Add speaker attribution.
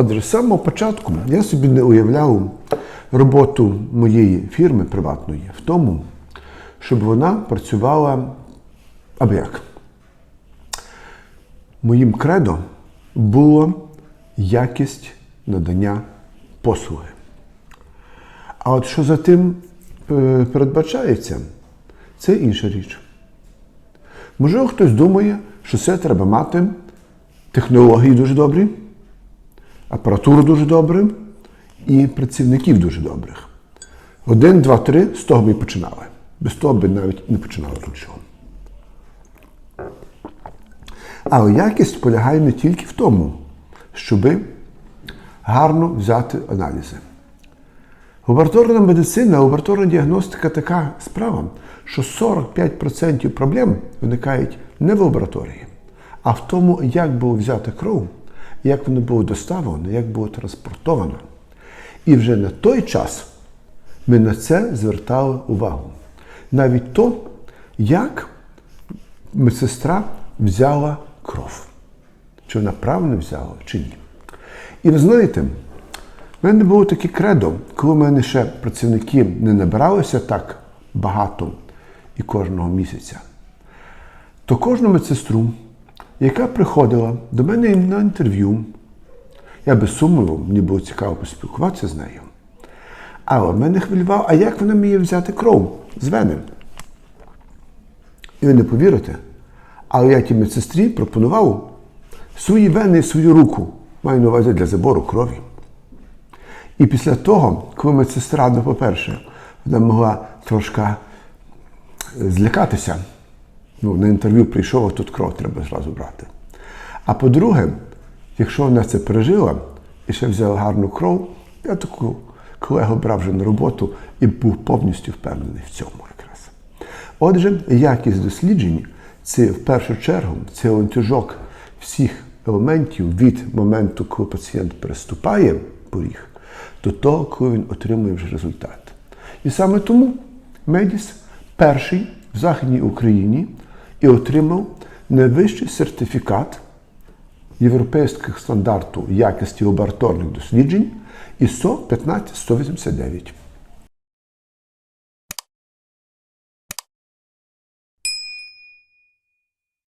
Speaker 1: Отже, з самого початку я собі не уявляв роботу моєї фірми приватної в тому, щоб вона працювала аби як. Моїм кредо було якість надання послуги. А от що за тим е, передбачається, це інша річ. Можливо, хтось думає, що це треба мати технології дуже добрі, апаратуру дуже добру і працівників дуже добрих. Один, два, три, з того ми і починали. Без того би навіть не починали нічого. Але якість полягає не тільки в тому, щоби гарно взяти аналізи. Лабораторна медицина, лабораторна діагностика така справа, що 45% проблем виникають не в лабораторії, а в тому, як було взято кров, як воно було доставлено, як було транспортовано. І вже на той час ми на це звертали увагу. Навіть то, як медсестра взяла кров. Чи вона правильно взяла, чи ні. І ви знаєте, в мене було таке кредо, коли в мене ще працівники не набиралося так багато і кожного місяця, то кожну медсестру, яка приходила до мене на інтерв'ю, я без сумніву, мені було цікаво поспілкуватися з нею. Але мене хвилював, а як вона вміє взяти кров з вени? І ви не повірите, але я тій медсестрі пропонував свої вени і свою руку, маю на увазі для забору крові. І після того, коли медсестра, ну, по-перше, вона могла трошки злякатися. Ну, на інтерв'ю прийшов, а тут кров треба зразу брати. А по-друге, якщо вона це пережила і ще взяла гарну кров, я таку колегу брав вже на роботу і був повністю впевнений в цьому якраз. Отже, якість досліджень це в першу чергу це ланцюжок всіх елементів від моменту, коли пацієнт переступає поріг, до того, коли він отримує вже результат. І саме тому Медіс перший в Західній Україні і отримав найвищий сертифікат європейських стандартів якості лабораторних досліджень ISO 15189.